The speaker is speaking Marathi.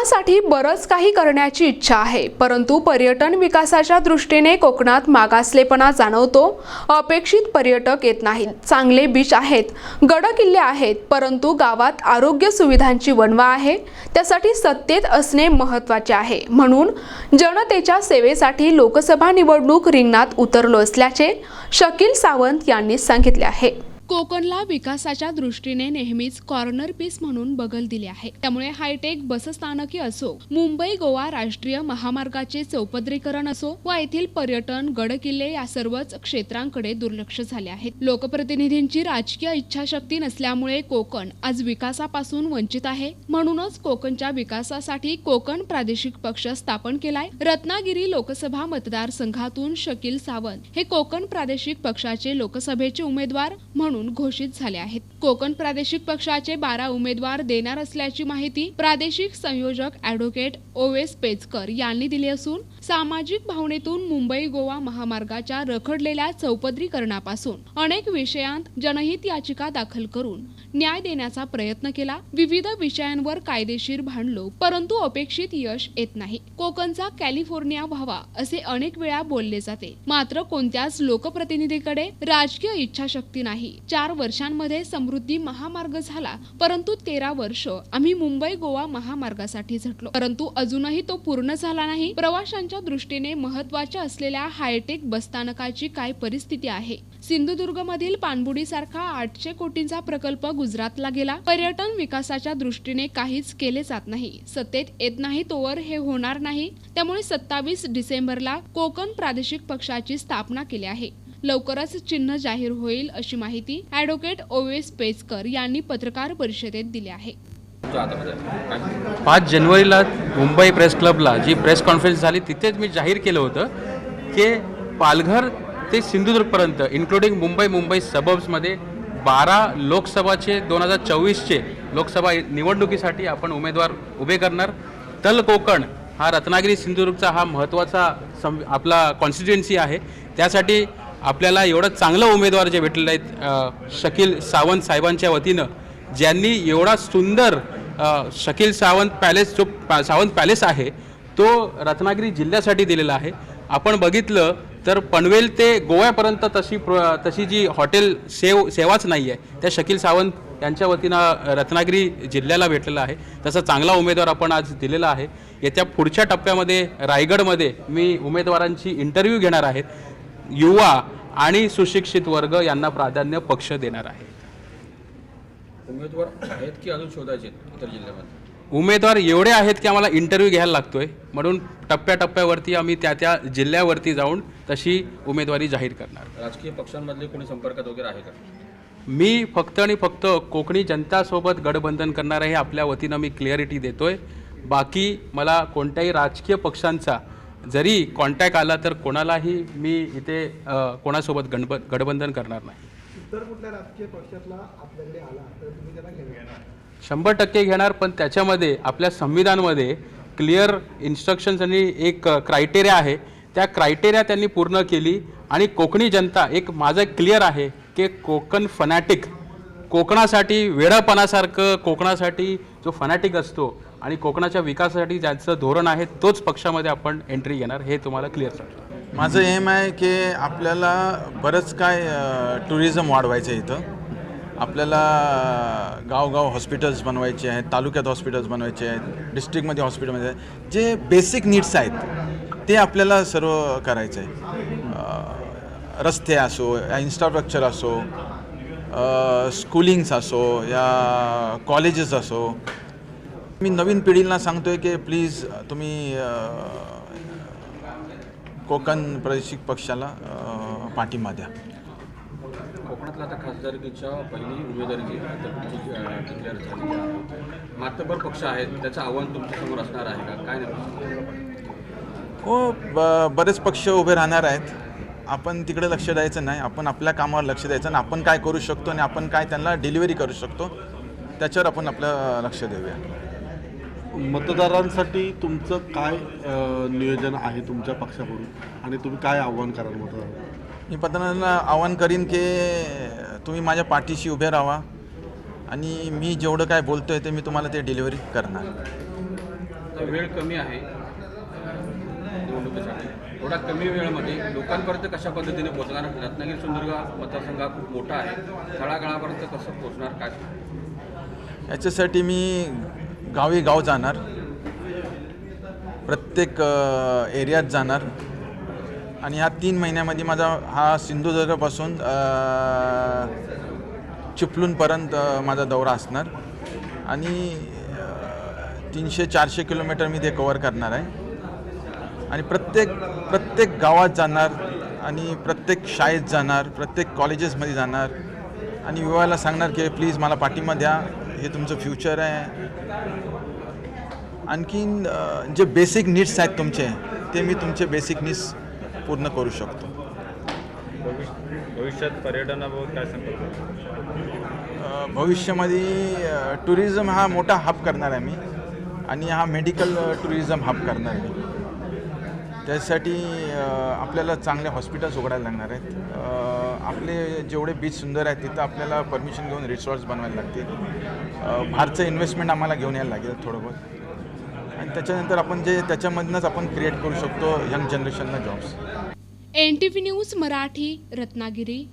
कोकणासाठी बरंच काही करण्याची इच्छा आहे परंतु पर्यटन विकासाच्या दृष्टीने कोकणात मागासलेपणा जाणवतो. अपेक्षित पर्यटक येत नाहीत. चांगले बीच आहेत गडकिल्ले आहेत परंतु गावात आरोग्य सुविधांची वणवा आहे. त्यासाठी सत्तेत असणे महत्त्वाचे आहे. म्हणून जनतेच्या सेवेसाठी लोकसभा निवडणूक रिंगणात उतरलो असल्याचे शकील सावंत यांनी सांगितले आहे. कोकणला विकासाच्या दृष्टीने नेहमीच कॉर्नर पीस म्हणून बगल दिले आहे. त्यामुळे हायटेक बसस्थानके असो मुंबई गोवा राष्ट्रीय महामार्गाचे चौपदरीकरण असो व येथील पर्यटन गडकिल्ले या सर्वच क्षेत्रांकडे दुर्लक्ष झाले आहे. लोकप्रतिनिधींची राजकीय इच्छाशक्ती नसल्यामुळे कोकण आज विकासापासून वंचित आहे. म्हणूनच कोकणच्या विकासासाठी कोकण प्रादेशिक पक्ष स्थापन केलाय. रत्नागिरी लोकसभा मतदारसंघातून शकील सावंत हे कोकण प्रादेशिक पक्षाचे लोकसभेचे उमेदवार म्हणून घोषित झाले आहेत. कोकण प्रादेशिक पक्षाचे बारा उमेदवार देणार असल्याची माहिती प्रादेशिक संयोजक ॲडव्होकेट ओवेस पेचकर यांनी दिली असून सामाजिक भावनेतून मुंबई गोवा महामार्गाच्या रखडलेल्या चौपदरीकरणापासून अनेक विषयांत जनहित याचिका दाखल करून न्याय देण्याचा प्रयत्न केला. विविध विषयांवर कायदेशीर भांडलो परंतु अपेक्षित यश येत नाही. कोकणचा कॅलिफोर्निया व्हावा असे अनेक वेळा बोलले जाते. मात्र कोणत्याच लोकप्रतिनिधीकडे राजकीय इच्छाशक्ती नाही. चार वर्षांमध्ये समृद्धी महामार्ग झाला परंतु तेरा वर्ष आम्ही मुंबई गोवा महामार्गासाठी झटलो. परंतु अजूनही तो पूर्ण झाला नाही. प्रवाशांच्या दृष्टीने महत्त्वाच्या असलेल्या हायटेक बसस्थानकाची काय परिस्थिती आहे? सिंधुदुर्गमधील पाणबुडीसारखा आठशे कोटींचा प्रकल्प गुजरातला गेला. पर्यटन विकासाच्या दृष्टीने काहीच केले जात नाही. सत्तेत येत नाही तोवर हे होणार नाही. त्यामुळे सत्तावीस डिसेंबरला कोकण प्रादेशिक पक्षाची स्थापना केली आहे. लवकरच चिन्ह जाहीर होईल अशी माहिती ॲडव्होकेट ओवेस पेचकर यांनी पत्रकार परिषदेत दिली आहे. पाच जानेवारीला मुंबई प्रेस क्लबला जी प्रेस कॉन्फरन्स झाली तिथेच मी जाहीर केलं होतं की पालघर ते सिंधुदुर्गपर्यंत इन्क्लुडिंग मुंबई मुंबई सबब्समध्ये बारा लोकसभाचे दोन हजार चोवीसचे लोकसभा निवडणुकीसाठी आपण उमेदवार उभे करणार. तल कोकण हा रत्नागिरी सिंधुदुर्गचा हा महत्त्वाचा सम आपला कॉन्स्टिट्युएन्सी आहे. त्यासाठी आपल्याला एवढं चांगलं उमेदवार जे भेटलेलं आहेत शकील सावंत साहेबांच्या वतीनं ज्यांनी एवढा सुंदर शकील सावंत पॅलेस जो सावंत पॅलेस आहे तो रत्नागिरी जिल्ह्यासाठी दिलेला आहे. आपण बघितलं तर पनवेल ते गोव्यापर्यंत तशी प्र तशी जी हॉटेल सेव सेवाच नाही आहे त्या शकील सावंत यांच्या वतीनं रत्नागिरी जिल्ह्याला भेटलेला आहे. तसा चांगला उमेदवार आपण आज दिलेला आहे. येत्या पुढच्या टप्प्यामध्ये रायगडमध्ये मी उमेदवारांची इंटरव्ह्यू घेणार आहेत युवा आणि सुशिक्षित वर्ग यांना प्राधान्य पक्ष देणार आहे. उमेदवार आहेत की अजून शोधायचे आहेत इतर जिल्ह्यामध्ये? उमेदवार एवढे आहेत की आम्हाला इंटरव्ह्यू घ्यायला लागतोय. म्हणून टप्प्याटप्प्यावरती आम्ही त्या त्या जिल्ह्यावरती जाऊन तशी उमेदवारी जाहीर करणार. राजकीय पक्षांमधले कोणी संपर्कात वगैरे आहे का? मी फक्त आणि फक्त कोकणी जनतासोबत गठबंधन करणार आहे आपल्या वतीनं मी क्लिअरिटी देतोय. बाकी मला कोणत्याही राजकीय पक्षांचा जरी कॉन्टॅक्ट आला तर कोणालाही मी इथे कोणासोबत गणब गठबंधन करणार नाही. इतर कुठल्या राजकीय पक्षातला आपल्याकडे आला तर तुम्ही त्याला घेणार. शंभर टक्के घेणार पण त्याच्यामध्ये आपल्या संविधानमध्ये क्लिअर इन्स्ट्रक्शन्स आणि एक क्रायटेरिया आहे. त्या क्रायटेरिया त्यांनी पूर्ण केली आणि कोकणी जनता एक माझं क्लिअर आहे की कोकण फनॅटिक कोकणासाठी वेळापणासारखं कोकणासाठी जो फनॅटिक असतो आणि कोकणाच्या विकासासाठी ज्याचं धोरण आहे तोच पक्षामध्ये आपण एंट्री घेणार हे तुम्हाला क्लिअर सांगतो. माझं एम आहे की आपल्याला बरंच काय टुरिझम वाढवायचं आहे इथं. आपल्याला गावगाव हॉस्पिटल्स बनवायचे आहेत तालुक्यात हॉस्पिटल्स बनवायचे आहेत डिस्ट्रिक्टमध्ये हॉस्पिटलमध्ये आहेत. जे बेसिक नीड्स आहेत ते आपल्याला सर्व करायचं आहे रस्ते असो या इन्फ्रास्ट्रक्चर असो स्कूलिंग्स असो या कॉलेजेस असो. मी नवीन पिढीला सांगतोय की प्लीज तुम्ही कोकण प्रादेशिक पक्षाला पाठिंबा द्या. कोकणातला आता खासदारकीच्या पहिली उमेदवारी जी आहे तर ती डिक्लेअर झालेली आहे. मातबर पक्ष आहेत त्याचं आव्हान तुमच्यासमोर असणार आहे का? काय नाही हो ब बरेच पक्ष उभे राहणार आहेत. आपण तिकडे लक्ष द्यायचं नाही आपण आपल्या कामावर लक्ष द्यायचं आणि आपण काय करू शकतो आणि आपण काय त्यांना डिलिव्हरी करू शकतो त्याच्यावर आपण आपलं लक्ष देऊया. मतदारांसाठी तुमचं काय नियोजन आहे तुमच्या पक्षाकडून? आणि तुम्ही काय आव्हान कराल मतदारांना? मी पत्रांना आवाहन करीन की तुम्ही माझ्या पाठीशी उभे राहा. आणि मी जेवढं काय बोलतोय ते मी तुम्हाला ते डिलिव्हरी करणार. आता वेळ कमी आहे. निवडणुकीसाठी. थोडा कमी वेळेमध्ये लोकांपर्यंत कशा पद्धतीने पोहोचणार? रत्नागिरी सिंधुदुर्ग मतदारसंघ हा खूप मोठा आहे. तळागाळापर्यंत कसं पोहोचणार? काय याच्यासाठी मी गावी गाव जाणार. प्रत्येक एरियात जाणार. आणि ह्या तीन महिन्यामध्ये माझा हा सिंधुदुर्गपासून चिपलूनपर्यंत माझा दौरा असणार. आणि तीनशे चारशे किलोमीटर मी ते कवर करणार आहे. आणि प्रत्येक प्रत्येक गावात जाणार आणि प्रत्येक शाळेत जाणार प्रत्येक कॉलेजेसमध्ये जाणार. आणि विवाहाला सांगणार की प्लीज मला पाठिंबा द्या. हे तुमचं फ्युचर आहे. आणखीन जे बेसिक नीड्स आहेत तुमचे ते मी तुमचे बेसिक नीड्स पूर्ण करू शकतो. भविष्यात पर्यटनाबाबत काय सांगतो भविष्यामध्ये टुरिझम हा मोठा हब करणार आहे मी. आणि हा मेडिकल टुरिझम हब करणार आहे. त्यासाठी आपल्याला चांगले हॉस्पिटल्स उघडायला लागणार आहेत. आपले जेवढे बीच सुंदर आहेत तिथं आपल्याला परमिशन घेऊन रिसॉर्ट्स बनवायला लागतील. बाहेरचं इन्व्हेस्टमेंट आम्हाला घेऊन यायला लागेल थोडं बहुत. आणि त्याच्यानंतर आपण जे त्याच्यामधनंच आपण क्रिएट करू शकतो यंग जनरेशनला jobs N T V news Marathi Ratnagiri.